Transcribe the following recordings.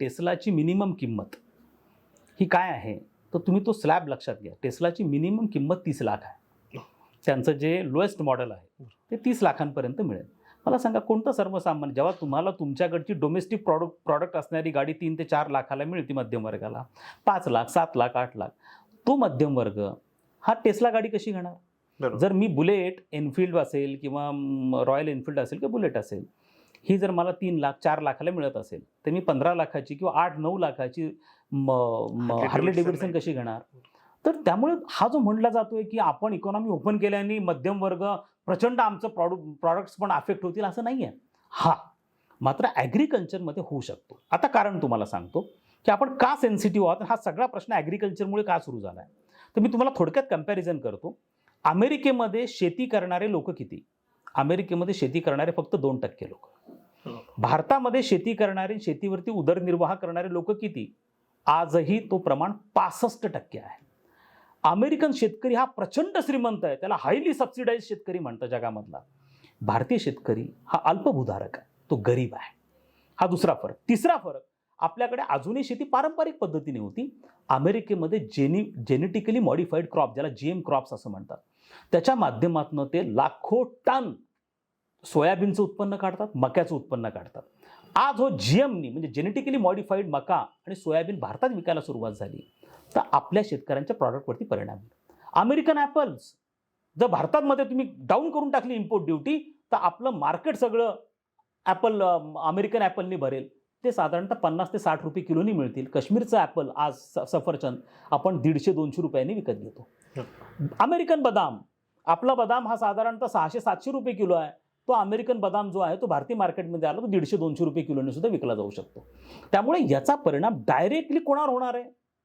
टेस्लाची minimum किंमत ही काय आहे? तर तुम्ही तो स्लॅब लक्षात घ्या. टेस्लाची मिनिमम किंमत तीस लाख आहे. त्यांचं जे लोएस्ट मॉडेल आहे ते तीस लाखांपर्यंत मिळेल. मला सांगा कोणतं सर्वसामान्य जेव्हा तुम्हाला तुमच्याकडची डोमेस्टिक प्रॉडक्ट प्रॉडक्ट असणारी गाडी तीन ते चार लाखाला मिळते मध्यम वर्गाला पाच लाख सात लाख आठ लाख तो मध्यम वर्ग हा टेस्ला गाडी कशी घेणार? जर मी बुलेट एनफिल्ड असेल किंवा रॉयल एनफिल्ड असेल किंवा बुलेट असेल ही जर मला तीन लाख चार लाखाला मिळत असेल तर मी पंधरा लाखाची किंवा आठ नऊ लाखाची हार्ले डेव्हिडसन. कशी घेणार? तर त्यामुळे हा जो म्हणला जातोय की आपण इकॉनॉमी ओपन केल्याने मध्यम वर्ग प्रचंड आमचं प्रॉडक्ट प्रॉडक्ट्स पण अफेक्ट होतील असं नाही आहे हा मात्र ॲग्रिकल्चरमध्ये होऊ शकतो. आता कारण तुम्हाला सांगतो की आपण का सेन्सिटिव्ह आहोत? हा सगळा प्रश्न ॲग्रिकल्चरमुळे का सुरू झाला आहे तर मी तुम्हाला थोडक्यात कंपॅरिझन करतो. अमेरिकेमध्ये शेती करणारे लोक किती? अमेरिकेमध्ये शेती करणारे फक्त दोन टक्के लोक. भारतामध्ये शेती करणारे शेतीवरती उदरनिर्वाह करणारे लोक किती? आजही तो प्रमाण पासष्ट टक्के आहे. अमेरिकन शेतकरी हा प्रचंड श्रीमंत आहे. त्याला हायली सबसिडाईज शेतकरी म्हणतं जगामधला. भारतीय शेतकरी हा अल्पभूधारक आहे. तो गरीब आहे. हा दुसरा फरक. तिसरा फरक आपल्याकडे अजूनही शेती पारंपरिक पद्धतीने होती. अमेरिकेमध्ये जेनी जेनेटिकली मॉडिफाईड क्रॉप ज्याला जी एम क्रॉप्स असं म्हणतात. त्याच्या माध्यमातून ते लाखो टन सोयाबीनचं उत्पन्न काढतात मक्याचं उत्पन्न काढतात. आज हो जी एमनी म्हणजे जेनेटिकली मॉडिफाईड मका आणि सोयाबीन भारतात विकायला सुरुवात झाली. तर आपल्या शेतकऱ्यांच्या प्रॉडक्टवरती परिणाम होईल. अमेरिकन ॲपल्स जर भारतामध्ये तुम्ही डाऊन करून टाकली इम्पोर्ट ड्युटी तर आपलं मार्केट सगळं ॲपल अमेरिकन ॲपलनी भरेल. ते साधारणतः पन्नास ते साठ रुपये किलोनी मिळतील. काश्मीरचं ॲपल आज स- सफरचंद आपण दीडशे दोनशे रुपयांनी विकत घेतो. अमेरिकन बदाम आपला बदाम हा साधारणतः सहाशे सातशे रुपये किलो आहे. तो अमेरिकन बदाम जो आहे तो भारतीय मार्केटमध्ये आला तो दीडशे दोनशे रुपये किलोने सुद्धा विकला जाऊ शकतो. त्यामुळे याचा परिणाम डायरेक्टली कोणावर होणार आहे?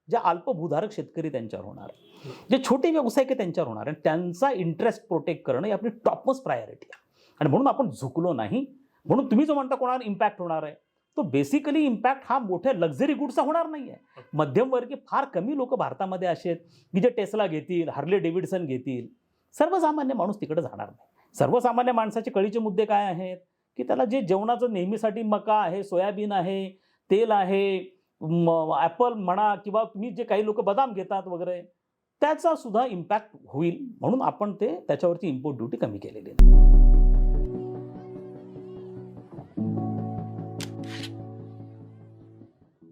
जे अल्पभूधारक शेतकरी त्यांच्यावर होणार आहे. जे छोटे व्यावसायिक आहे त्यांच्यावर होणार आहे. आणि त्यांचा इंटरेस्ट प्रोटेक्ट करणं ही आपली टॉपमोस्ट प्रायोरिटी आहे. आणि म्हणून आपण झुकलो नाही. म्हणून तुम्ही जो म्हणता कोणावर इम्पॅक्ट होणार आहे तो बेसिकली इम्पॅक्ट हा मोठ्या लक्झरी गुडचा होणार नाही आहे मध्यमवर्गीय फार कमी लोक भारतामध्ये असे आहेत की जे टेस्ला घेतील हार्ले डेव्हिडसन घेतील. सर्वसामान्य माणूस तिकडे जाणार नाही. सर्वसामान्य माणसाचे कळीचे मुद्दे काय आहेत? की त्याला जे जेवणाचं नेहमीसाठी मका आहे सोयाबीन आहे तेल आहे ॲपल म्हणा किंवा तुम्ही जे काही लोक बदाम घेतात वगैरे त्याचा सुद्धा इम्पॅक्ट होईल म्हणून आपण ते त्याच्यावरती इम्पोर्ट ड्युटी कमी केलेली आहे.